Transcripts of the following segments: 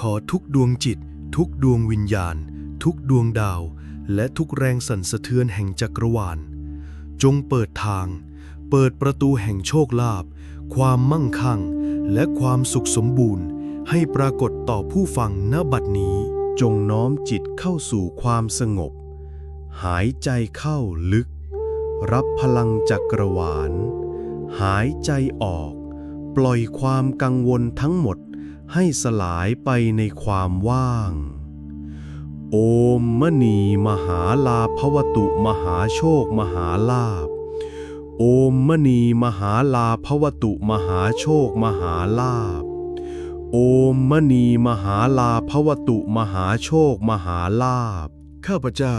ขอทุกดวงจิต ทุกดวงวิญญาณ ทุกดวงดาว และทุกแรงสั่นสะเทือนแห่งจักรวาล จงเปิดทาง เปิดประตูแห่งโชคลาภความมั่งคั่ง และความสุขสมบูรณ์ ให้ปรากฏต่อผู้ฟังณบัดนี้ จงน้อมจิตเข้าสู่ความสงบ หายใจเข้าลึก รับพลังจักรวาล หายใจออก ปล่อยความกังวลทั้งหมด ให้สลายไปในความว่าง โอมมณีมหาลาภวตุมหาโชคมหาลาภโอมมณีมหาลาภวตุมหาโชคมหาลาภโอมมณีมหาลาภวตุมหาโชคมหาลาภข้าพเจ้า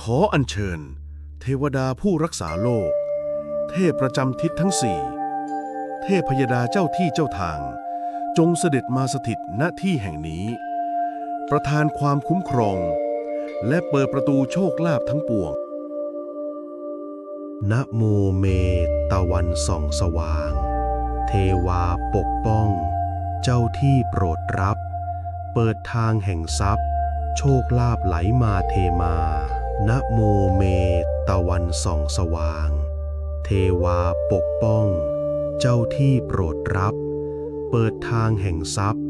ขออัญเชิญ เทวดาผู้รักษาโลก เทพประจำทิศทั้งสี่ เทพพยดาเจ้าที่เจ้าทาง จงเสด็จมาสถิตณที่แห่งนี้ ประทานความคุ้มครอง และเปิดประตูโชคลาภทั้งปวงนะโมเมตะวันส่องสว่าง เทวาปกป้อง เจ้าที่โปรดรับ เปิดทางแห่งทรัพย์ โชคลาภไหลมาเทมานะโมเมตะวันส่องสว่าง เทวาปกป้อง เจ้าที่โปรดรับ เปิดทางแห่งทรัพย์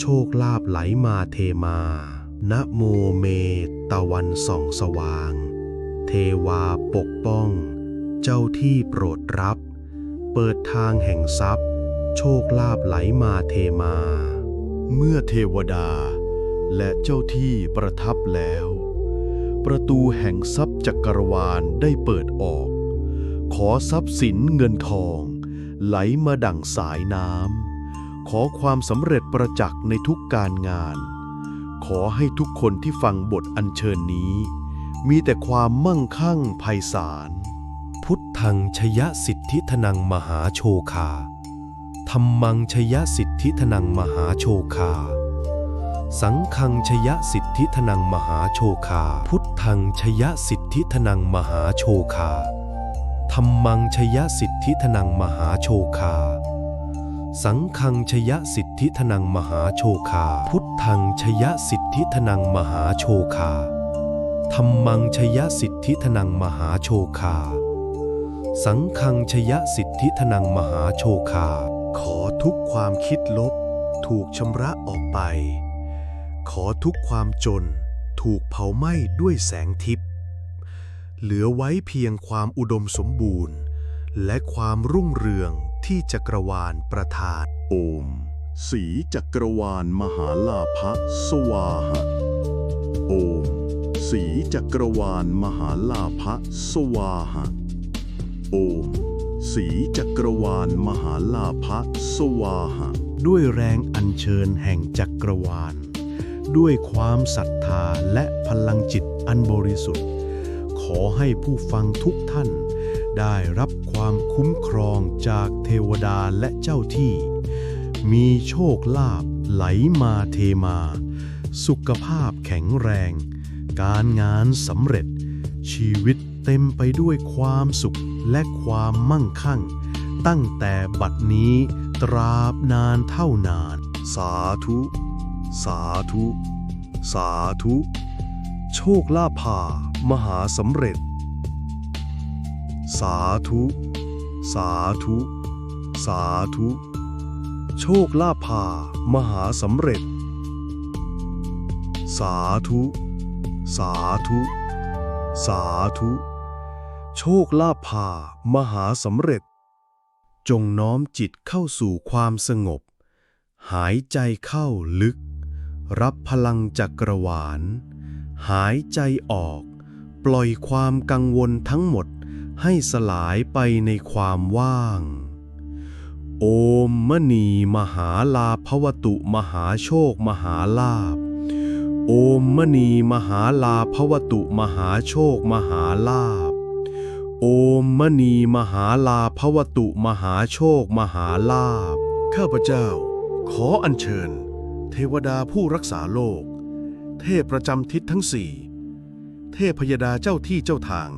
โชคลาภไหลมาเทมานะโมเมตะวันส่องสว่าง เทวาปกป้อง เจ้าที่โปรดรับ เปิดทางแห่งทรัพย์ โชคลาภไหลมาเทมา เมื่อเทวดา และเจ้าที่ประทับแล้ว ประตูแห่งทรัพย์จักรวาลได้เปิดออก ขอทรัพย์สินเงินทอง ไหลมาดั่งสายน้ำ ขอความสำเร็จประจักษ์ในทุกการงาน ขอให้ทุกคนที่ฟังบทอัญเชิญนี้ มีแต่ความมั่งคั่งไพศาล พุทธังชยสิทธิธนังมหาโชคาธรรมังชยสิทธิธนังมหาโชคา สังฆังชยสิทธิธนังมหาโชคา พุทธังชยสิทธิธนังมหาโชคาธรรมังชยสิทธิธนังมหาโชคา สังฆังชยสิทธิธนังมหาโชคา พุทธังชยสิทธิธนังมหาโชคาธรรมังชยสิทธิธนังมหาโชคา สังฆังชยสิทธิธนังมหาโชคา ขอทุกความคิดลบ ถูกชำระออกไป ขอทุกความจน ถูกเผาไหม้ด้วยแสงทิพย์เหลือไว้เพียงความอุดมสมบูรณ์ และความรุ่งเรือง ที่จักรวาลประทาน โอม สีจักรวาลมหาลาภสวาหะ โอม สีจักรวาลมหาลาภสวาหะ โอม สีจักรวาลมหาลาภสวาหะ ด้วยแรงอัญเชิญแห่งจักรวาล ด้วยความศรัทธาและพลังจิตอันบริสุทธิ์ ขอให้ผู้ฟังทุกท่านได้รับ ความคุ้มครองจากเทวดาและเจ้าที่ มีโชคลาภไหลมาเทมา สุขภาพแข็งแรง การงานสำเร็จ ชีวิตเต็มไปด้วยความสุขและความมั่งคั่ง ตั้งแต่บัดนี้ตราบนานเท่านาน สาธุ สาธุ สาธุ โชคลาภามหาสำเร็จ สาธุ สาธุ สาธุ โชคลาภา มหาสำเร็จ สาธุ สาธุ สาธุ โชคลาภา มหาสำเร็จ จงน้อมจิตเข้าสู่ความสงบ หายใจเข้าลึก รับพลังจักรวาล หายใจออก ปล่อยความกังวลทั้งหมด ให้สลายไปในความว่าง โอมมณีมหาลาภวตุมหาโชคมหาลาภโอมมณีมหาลาภวตุมหาโชคมหาลาภโอมมณีมหาลาภวตุมหาโชคมหาลาภข้าพเจ้า ขออัญเชิญ เทวดาผู้รักษาโลก เทพประจำทิศทั้งสี่ เทพพยดาเจ้าที่เจ้าทาง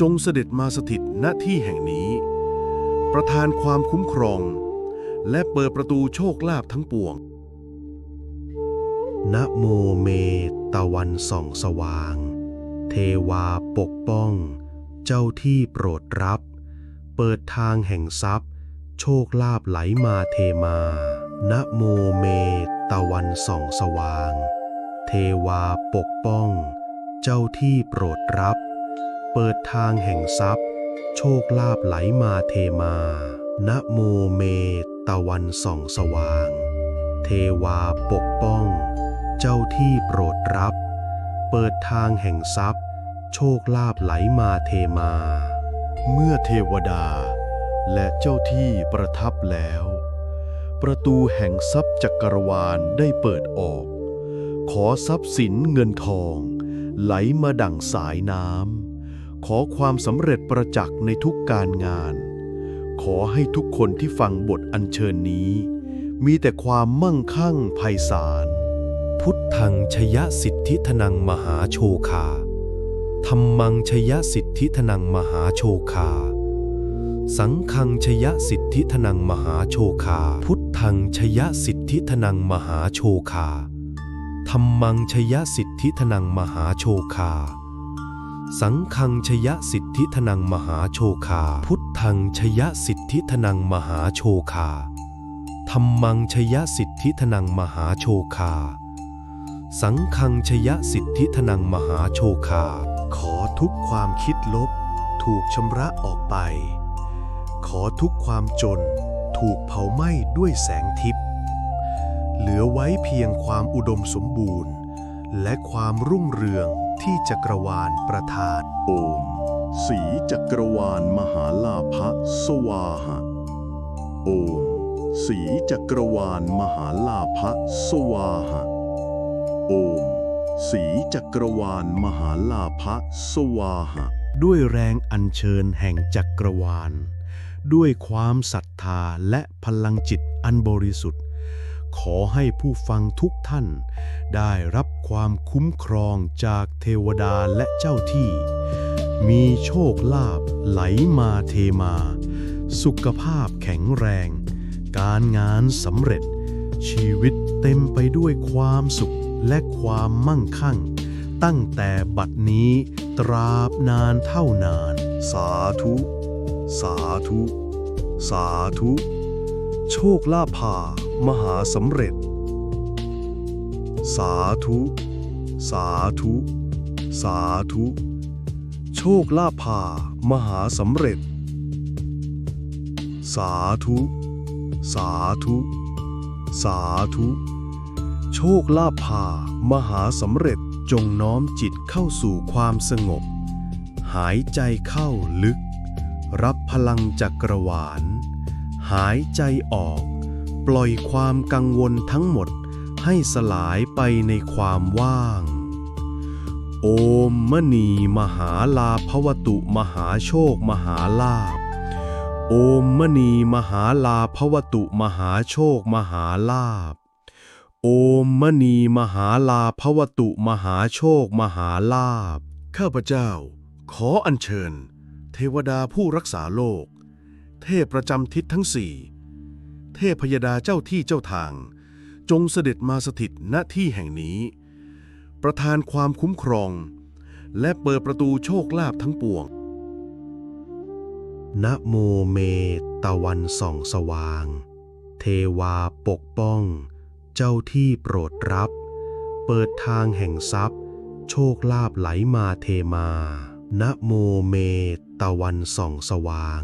จงเสด็จมาสถิตณที่แห่งนี้ ประทานความคุ้มครอง และเปิดประตูโชคลาภทั้งปวงนะโมเมตะวันส่องสว่าง เทวาปกป้อง เจ้าที่โปรดรับ เปิดทางแห่งทรัพย์ โชคลาภไหลมาเทมานะโมเมตะวันส่องสว่าง เทวาปกป้อง เจ้าที่โปรดรับ เปิดทางแห่งทรัพย์ โชคลาภไหลมาเทมา นะโมเมตะวันส่องสว่าง เทวาปกป้อง เจ้าที่โปรดรับ เปิดทางแห่งทรัพย์ โชคลาภไหลมาเทมา เมื่อเทวดา และเจ้าที่ประทับแล้ว ประตูแห่งทรัพย์จักรวาลได้เปิดออก ขอทรัพย์สินเงินทอง ไหลมาดั่งสายน้ำ ขอความสำเร็จประจักษ์ในทุกการงาน ขอให้ทุกคนที่ฟังบทอัญเชิญนี้ มีแต่ความมั่งคั่งไพศาล พุทธังชยสิทธิธนังมหาโชคาธรรมังชยสิทธิธนังมหาโชคา สังฆังชยสิทธิธนังมหาโชคา พุทธังชยสิทธิธนังมหาโชคาธรรมังชยสิทธิธนังมหาโชคา สังฆังชยสิทธิธนังมหาโชคา พุทธังชยสิทธิธนังมหาโชคาธรรมังชยสิทธิธนังมหาโชคา สังฆังชยสิทธิธนังมหาโชคา ขอทุกความคิดลบ ถูกชำระออกไป ขอทุกความจน ถูกเผาไหม้ด้วยแสงทิพย์เหลือไว้เพียงความอุดมสมบูรณ์ และความรุ่งเรือง ที่จักรวาลประทาน โอม สีจักรวาลมหาลาภสวาหะ โอม สีจักรวาลมหาลาภสวาหะ โอม สีจักรวาลมหาลาภสวาหะ ด้วยแรงอัญเชิญแห่งจักรวาล ด้วยความศรัทธาและพลังจิตอันบริสุทธิ์ ขอให้ผู้ฟังทุกท่าน ได้รับความคุ้มครองจากเทวดาและเจ้าที่ มีโชคลาภไหลมาเทมา สุขภาพแข็งแรง การงานสำเร็จ ชีวิตเต็มไปด้วยความสุขและความมั่งคั่ง ตั้งแต่บัดนี้ตราบนานเท่านาน สาธุ สาธุ สาธุ โชคลาภา มหาสำเร็จ สาธุ สาธุ สาธุ โชคลาภา มหาสำเร็จ สาธุ สาธุ สาธุ โชคลาภา มหาสำเร็จจงน้อมจิตเข้าสู่ความสงบ หายใจเข้าลึก รับพลังจักรวาล หายใจออก ปล่อยความกังวลทั้งหมดให้สลายไปในความว่าง โอมมณีมหาลาภวตุมหาโชคมหาลาภโอมมณีมหาลาภวตุมหาโชคมหาลาภโอมมณีมหาลาภวตุมหาโชคมหาลาภข้าพเจ้า ขออัญเชิญ เทวดาผู้รักษาโลก เทพประจำทิศทั้งสี่เทพพยดาเจ้าที่เจ้าทาง จงเสด็จมาสถิตณที่แห่งนี้ ประทานความคุ้มครอง และเปิดประตูโชคลาภทั้งปวงนะโมเมตะวันส่องสว่าง เทวาปกป้อง เจ้าที่โปรดรับ เปิดทางแห่งทรัพย์ โชคลาภไหลมาเทมานะโมเมตะวันส่องสว่าง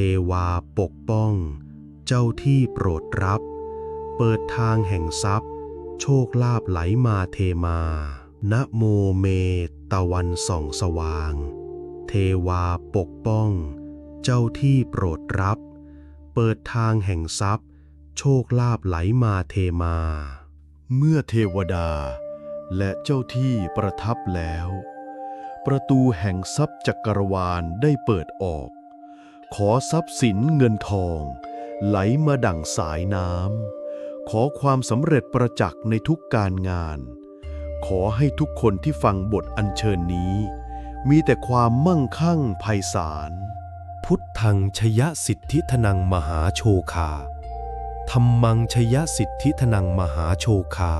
ทวาปกป้อง เจ้าที่โปรดรับ เปิดทางแห่งทรัพย์ โชคลาภไหลมาเทมานะโมเมตะวันส่องสว่าง เทวาปกป้อง เจ้าที่โปรดรับ เปิดทางแห่งทรัพย์ โชคลาภไหลมาเทมา เมื่อเทวดา และเจ้าที่ประทับแล้ว ประตูแห่งทรัพย์จักรวาลได้เปิดออก ขอทรัพย์สินเงินทอง ไหลมาดั่งสายน้ำ ขอความสำเร็จประจักษ์ในทุกการงาน ขอให้ทุกคนที่ฟังบทอัญเชิญนี้ มีแต่ความมั่งคั่งไพศาล พุทธังชยสิทธิธนังมหาโชคาธรรมังชยสิทธิธนังมหาโชคา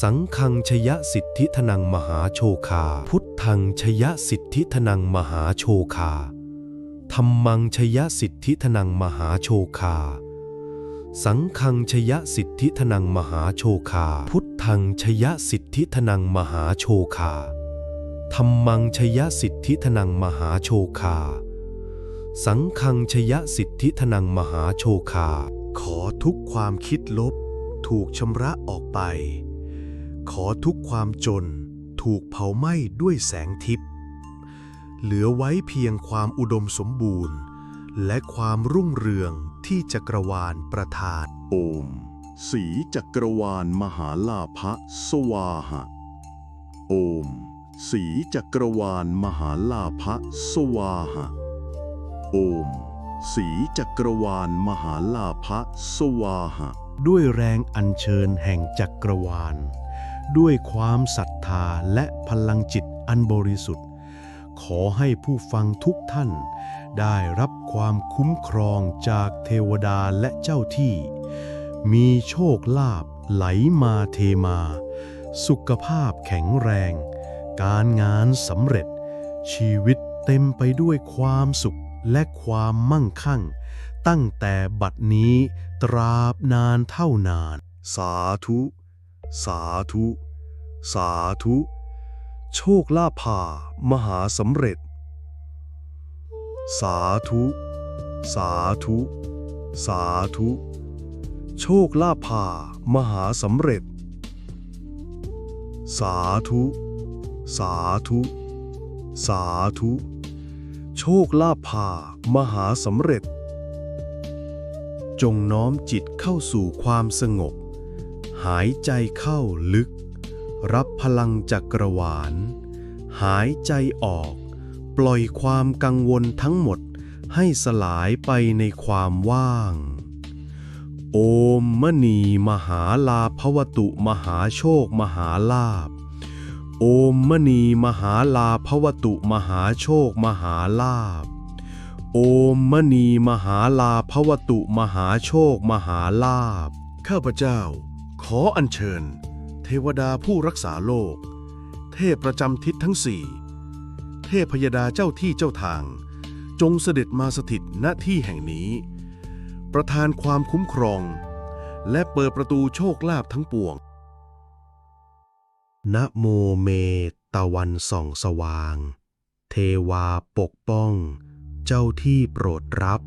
สังฆังชยสิทธิธนังมหาโชคา พุทธังชยสิทธิธนังมหาโชคา ธรรมังชยสิทธิธนังมหาโชคา สังฆังชยสิทธิธนังมหาโชคา พุทธังชยสิทธิธนังมหาโชคาธรรมังชยสิทธิธนังมหาโชคา สังฆังชยสิทธิธนังมหาโชคา ขอทุกความคิดลบ ถูกชำระออกไป ขอทุกความจน ถูกเผาไหม้ด้วยแสงทิพย์ เหลือไว้เพียงความอุดมสมบูรณ์ และความรุ่งเรืองที่จักรวาลประทาน โอม สีจักรวาลมหาลาภสวาหะ โอม สีจักรวาลมหาลาภสวาหะ โอม สีจักรวาลมหาลาภสวาหะ ด้วยแรงอัญเชิญแห่งจักรวาล ด้วยความศรัทธาและพลังจิตอันบริสุทธิ์ ขอให้ผู้ฟังทุกท่าน ได้รับความคุ้มครองจากเทวดาและเจ้าที่ มีโชคลาภไหลมาเทมา สุขภาพแข็งแรง การงานสำเร็จ ชีวิตเต็มไปด้วยความสุขและความมั่งคั่ง ตั้งแต่บัดนี้ตราบนานเท่านาน สาธุ สาธุ สาธุ โชคลาภามหาสำเร็จ สาธุ สาธุ สาธุ โชคลาภามหาสำเร็จ สาธุ สาธุ สาธุ โชคลาภามหาสำเร็จ จงน้อมจิตเข้าสู่ความสงบ หายใจเข้าลึก รับพลังจักรวาล หายใจออก ปล่อยความกังวลทั้งหมดให้สลายไปในความว่าง โอมมณีมหาลาภวตุมหาโชคมหาลาภโอมมณีมหาลาภวตุมหาโชคมหาลาภโอมมณีมหาลาภวตุมหาโชคมหาลาภข้าพเจ้า ขออัญเชิญ เทวดาผู้รักษาโลก เทพประจำทิศทั้งสี่ เทพพยดาเจ้าที่เจ้าทาง จงเสด็จมาสถิตณที่แห่งนี้ ประทานความคุ้มครอง และเปิดประตูโชคลาภทั้งปวง นะโมเมตะวันส่องสว่าง เทวาปกป้อง เจ้าที่โปรดรับ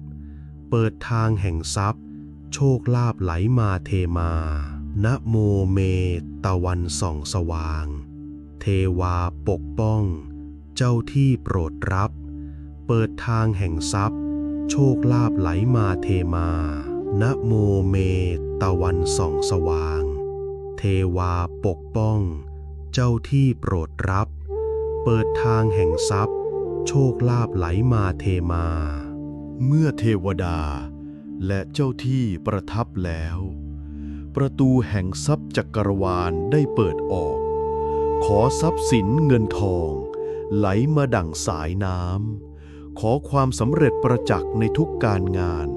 เปิดทางแห่งทรัพย์ โชคลาภไหลมาเทมา นะโมเมตะวันส่องสว่าง เทวาปกป้อง เจ้าที่โปรดรับ เปิดทางแห่งทรัพย์ โชคลาภไหลมาเทมานะโมเมตะวันส่องสว่าง เทวาปกป้อง เจ้าที่โปรดรับ เปิดทางแห่งทรัพย์ โชคลาภไหลมาเทมา เมื่อเทวดาและเจ้าที่ประทับแล้ว ประตูแห่งทรัพย์จักรวาลได้เปิดออก ขอทรัพย์สินเงินทอง ไหลมาดั่งสายน้ำ ขอความสำเร็จประจักษ์ในทุกการงาน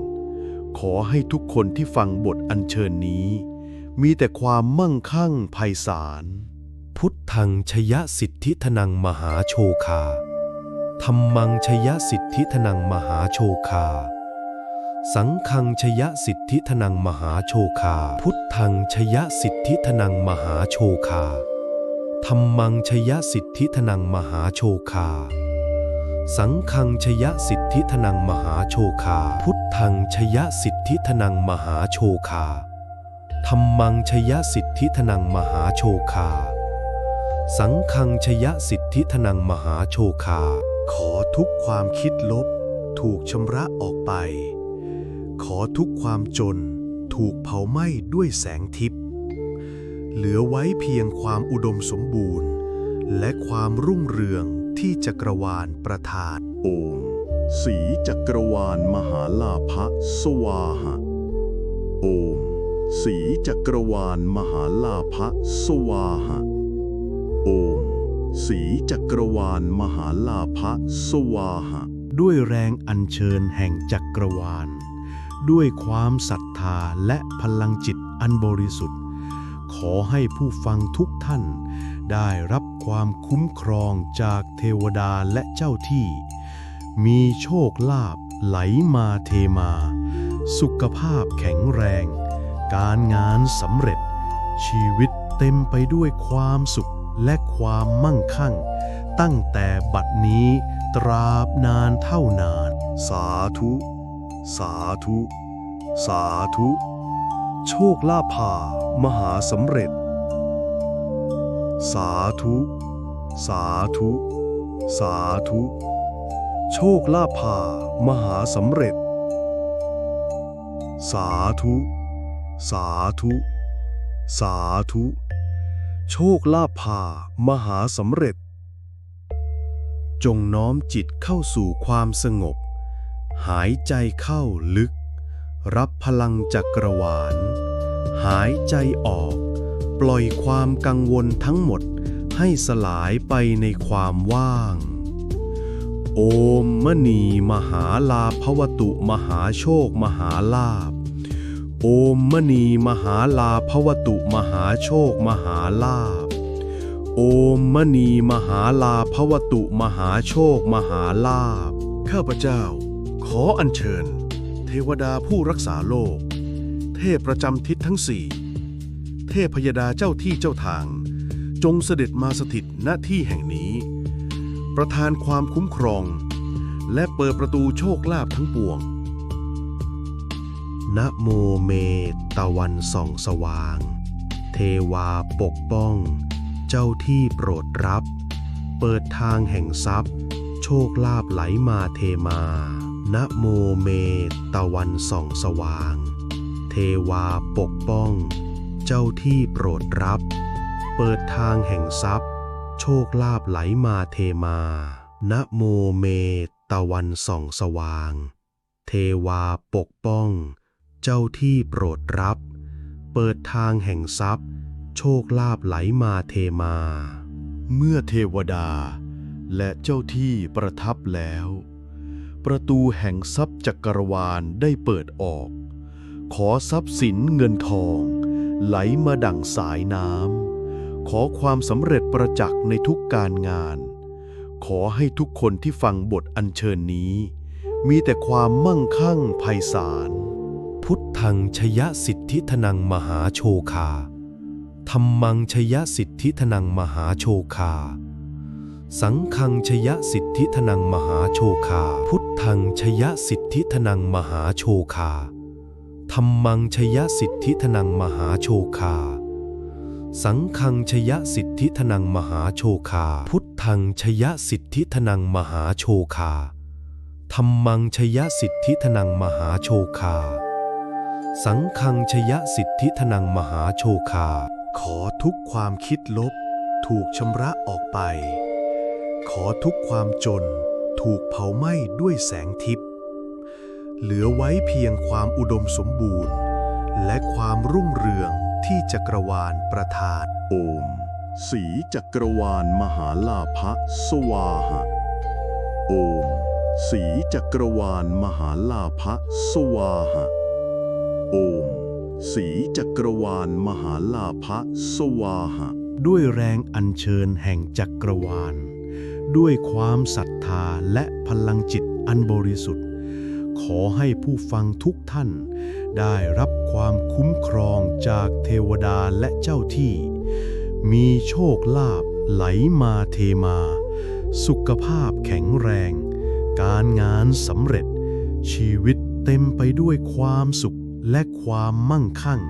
ขอให้ทุกคนที่ฟังบทอัญเชิญนี้ มีแต่ความมั่งคั่งไพศาล พุทธังชยสิทธิธนังมหาโชคาธรรมังชยสิทธิธนังมหาโชคา สังฆังชยสิทธิธนังมหาโชคา พุทธังชยสิทธิธนังมหาโชคาธรรมังชยสิทธิธนังมหาโชคา สังฆังชยสิทธิธนังมหาโชคา พุทธังชยสิทธิธนังมหาโชคาธรรมังชยสิทธิธนังมหาโชคา สังฆังชยสิทธิธนังมหาโชคา ขอทุกความคิดลบ ถูกชำระออกไป ขอทุกความจนถูกเผาไหม้ด้วยแสงทิพย์เหลือไว้เพียงความอุดมสมบูรณ์ และความรุ่งเรืองที่จักรวาลประทานโอมสีจักรวาลมหาลาภสวาหะ โอม สีจักรวาลมหาลาภสวาหะ โอม สีจักรวาลมหาลาภสวาหะ ด้วยแรงอัญเชิญแห่งจักรวาล ด้วยความศรัทธาและพลังจิตอันบริสุทธิ์ ขอให้ผู้ฟังทุกท่าน ได้รับความคุ้มครองจากเทวดาและเจ้าที่ มีโชคลาภไหลมาเทมา สุขภาพแข็งแรง การงานสำเร็จ ชีวิตเต็มไปด้วยความสุขและความมั่งคั่ง ตั้งแต่บัดนี้ตราบนานเท่านาน สาธุ สาธุ สาธุ โชคลาภามหาสำเร็จ สาธุ สาธุ สาธุ โชคลาภามหาสำเร็จ สาธุ สาธุ สาธุ โชคลาภามหาสำเร็จ จงน้อมจิตเข้าสู่ความสงบ หายใจเข้าลึก รับพลังจักรวาล หายใจออก ปล่อยความกังวลทั้งหมดให้สลายไปในความว่าง โอมมณีมหาลาภวตุมหาโชคมหาลาภโอมมณีมหาลาภวตุมหาโชคมหาลาภโอมมณีมหาลาภวตุมหาโชคมหาลาภข้าพเจ้า ขออัญเชิญ เทวดาผู้รักษาโลก เทพประจำทิศทั้งสี่เทพพยดาเจ้าที่เจ้าทาง จงเสด็จมาสถิตณที่แห่งนี้ ประทานความคุ้มครอง และเปิดประตูโชคลาภทั้งปวงนะโมเมตะวันส่องสว่าง เทวาปกป้อง เจ้าที่โปรดรับ เปิดทางแห่งทรัพย์ โชคลาภไหลมาเทมา นะโมเมตะวันส่องสว่าง เทวาปกป้อง เจ้าที่โปรดรับ เปิดทางแห่งทรัพย์ โชคลาภไหลมาเทมานะโมเมตะวันส่องสว่าง เทวาปกป้อง เจ้าที่โปรดรับ เปิดทางแห่งทรัพย์ โชคลาภไหลมาเทมา เมื่อเทวดาและเจ้าที่ประทับแล้ว ประตูแห่งทรัพย์จักรวาลได้เปิดออก ขอทรัพย์สินเงินทอง ไหลมาดั่งสายน้ำ ขอความสำเร็จประจักษ์ในทุกการงาน ขอให้ทุกคนที่ฟังบทอัญเชิญนี้ มีแต่ความมั่งคั่งไพศาล พุทธังชยสิทธิธนังมหาโชคาธรรมังชยสิทธิธนังมหาโชคา สังฆังชยสิทธิธนังมหาโชคา พุทธังชยสิทธิธนังมหาโชคาธรรมังชยสิทธิธนังมหาโชคา สังฆังชยสิทธิธนังมหาโชคา พุทธังชยสิทธิธนังมหาโชคาธรรมังชยสิทธิธนังมหาโชคา สังฆังชยสิทธิธนังมหาโชคา ขอทุกความคิดลบ ถูกชำระออกไป ขอทุกความจนถูกเผาไหม้ด้วยแสงทิพย์เหลือไว้เพียงความอุดมสมบูรณ์ และความรุ่งเรืองที่จักรวาลประทานโอม สีจักรวาลมหาลาภสวาหะ โอม สีจักรวาลมหาลาภสวาหะ โอม สีจักรวาลมหาลาภสวาหะ ด้วยแรงอัญเชิญแห่งจักรวาล ด้วยความศรัทธาและพลังจิตอันบริสุทธิ์ ขอให้ผู้ฟังทุกท่าน ได้รับความคุ้มครองจากเทวดาและเจ้าที่ มีโชคลาภไหลมาเทมา สุขภาพแข็งแรง การงานสำเร็จ ชีวิตเต็มไปด้วยความสุขและความมั่งคั่ง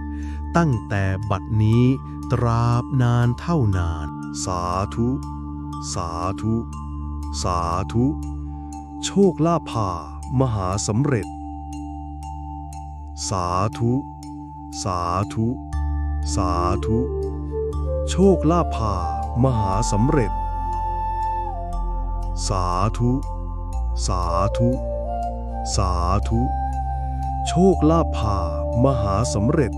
ตั้งแต่บัดนี้ตราบนานเท่านาน สาธุ สาธุ สาธุ โชคลาภามหาสำเร็จ สาธุ สาธุ สาธุ โชคลาภามหาสำเร็จ สาธุ สาธุ สาธุ โชคลาภามหาสำเร็จ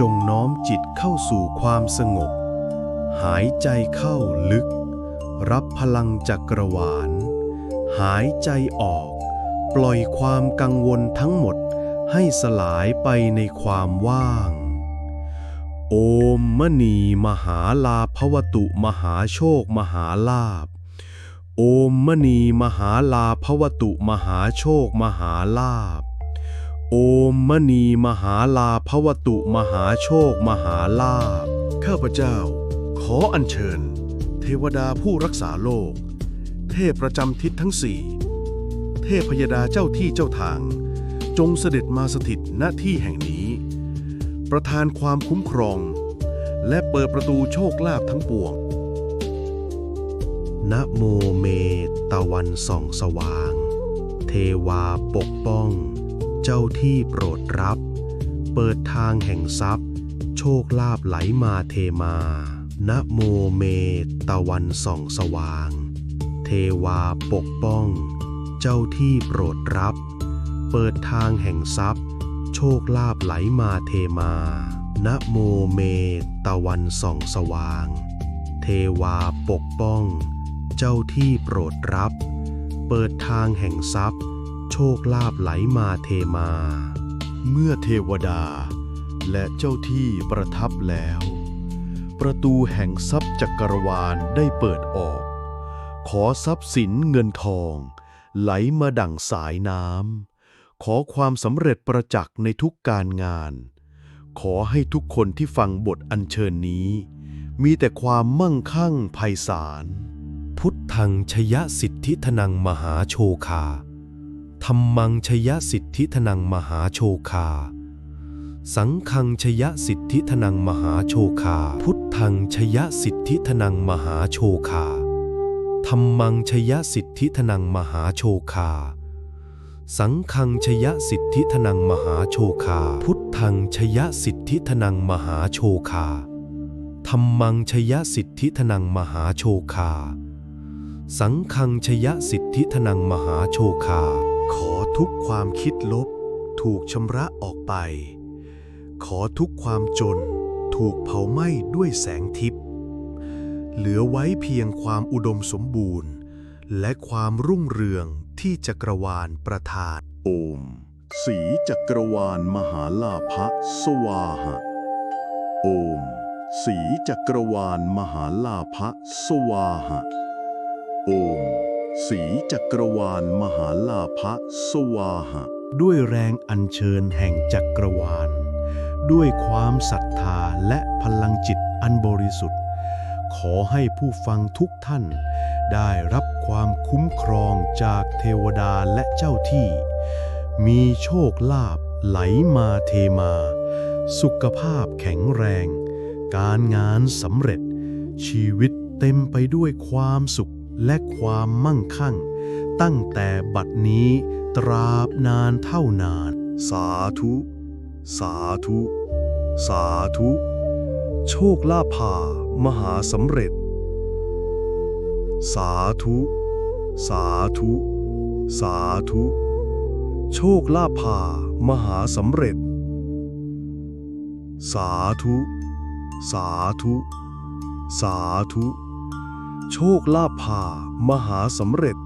จงน้อมจิตเข้าสู่ความสงบ หายใจเข้าลึก รับพลังจักรวาล หายใจออก ปล่อยความกังวลทั้งหมดให้สลายไปในความว่าง โอมมณีมหาลาภวตุมหาโชคมหาลาภโอมมณีมหาลาภวตุมหาโชคมหาลาภ โอมมณีมหาลาภวตุมหาโชคมหาลาภข้าพเจ้า ขออัญเชิญ เทวดาผู้รักษาโลก เทพประจำทิศทั้งสี่ เทพพยดาเจ้าที่เจ้าทาง จงเสด็จมาสถิตณที่แห่งนี้ ประทานความคุ้มครอง และเปิดประตูโชคลาภทั้งปวงนะโมเมตะวันส่องสว่าง เทวาปกป้อง จ้าที่โปรดรับ เปิดทางแห่งทรัพย์ โชคลาภไหลมาเทมานะโมเมตะวันส่องสว่าง เทวาปกป้อง เจ้าที่โปรดรับ เปิดทางแห่งทรัพย์ โชคลาภไหลมาเทมานะโมเมตะวันส่องสว่าง เทวาปกป้อง เจ้าที่โปรดรับ เปิดทางแห่งทรัพย์ โชคลาภไหลมาเทมา เมื่อเทวดา และเจ้าที่ประทับแล้ว ประตูแห่งทรัพย์จักรวาลได้เปิดออก ขอทรัพย์สินเงินทอง ไหลมาดั่งสายน้ำขอความสำเร็จประจักษ์ในทุกการงาน ขอให้ทุกคนที่ฟังบทอัญเชิญนี้ มีแต่ความมั่งคั่งไพศาลพุทธังชยสิทธิธนังมหาโชคา ธรรมังชยสิทธิธนังมหาโชคา สังฆังชยสิทธิธนังมหาโชคา พุทธังชยสิทธิธนังมหาโชคาธรรมังชยสิทธิธนังมหาโชคา สังฆังชยสิทธิธนังมหาโชคา พุทธังชยสิทธิธนังมหาโชคาธรรมังชยสิทธิธนังมหาโชคา สังฆังชยสิทธิธนังมหาโชคา ขอทุกความคิดลบ ถูกชำระออกไป ขอทุกความจน ถูกเผาไหม้ด้วยแสงทิพย์เหลือไว้เพียงความอุดมสมบูรณ์ และความรุ่งเรืองที่จักรวาลประทาน โอม สีจักรวาลมหาลาภสวาหะ โอม สีจักรวาลมหาลาภสวาหะ โอม สีจักรวาลมหาลาภสวาหะ ด้วยแรงอัญเชิญแห่งจักรวาล ด้วยความศรัทธาและพลังจิตอันบริสุทธิ์ ขอให้ผู้ฟังทุกท่าน ได้รับความคุ้มครองจากเทวดาและเจ้าที่ มีโชคลาภไหลมาเทมา สุขภาพแข็งแรง การงานสำเร็จ ชีวิตเต็มไปด้วยความสุข และความมั่งคั่ง ตั้งแต่บัดนี้ตราบนานเท่านาน สาธุ สาธุ สาธุ โชคลาภามหาสำเร็จ สาธุ สาธุ สาธุ โชคลาภามหาสำเร็จ สาธุ สาธุ สาธุ โชคลาภามหาสำเร็จ